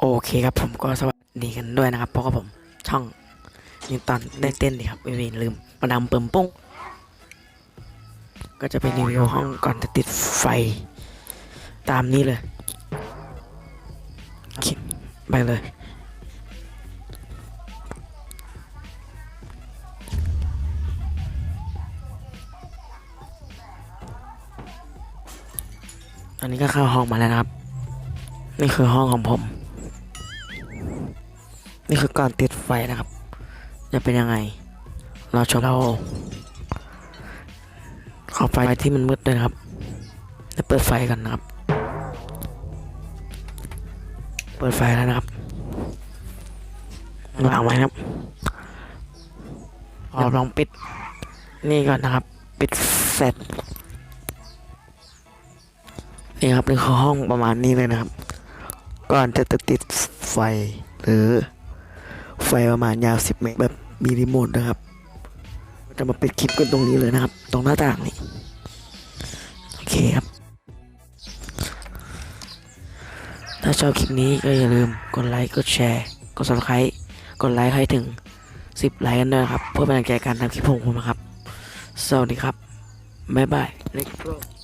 โอเคครับผมก็สวัสดีกันด้วยนะครับ เพราะว่าผมช่องนิวตันได้เต้นดีครับไม่เวนลืมมาดำเปิมปุ้ง ก็จะเป็นรีวิวห้องก่อนจะติดไฟตามนี้เลยคลิกไปเลยตอนนี้ก็เข้าห้องมาแล้วนะครับ นี่คือห้องของผม นี่คือก่อนติดไฟนะครับ จะเป็นยังไง เราชมเราขอไฟที่มันมืดด้วยนะครับจะเปิดไฟกันนะครับ เปิดไฟแล้วนะครับวางไว้นะครับเอาลองปิด นี่ก่อนนะครับ ปิดเสร็จนี่ครับนี่คือห้องประมาณนี้เลยนะครับ ก่อนจะติดไฟหรือ ไฟประมาณยาว 10 เมตรแบบมีรีโมทนะครับ จะมาปิดคลิปกันตรงนี้เลยนะครับ ตรงหน้าต่างนี่ โอเคครับ ถ้าชอบคลิปนี้ก็อย่าลืมกดไลค์ กดแชร์ กด subscribe กดไลค์ให้ถึง 10 ไลค์กันด้วยครับ เพื่อเป็นกำลังใจการทำคลิปของผมนะครับ สวัสดีครับ บ๊ายบาย Let's go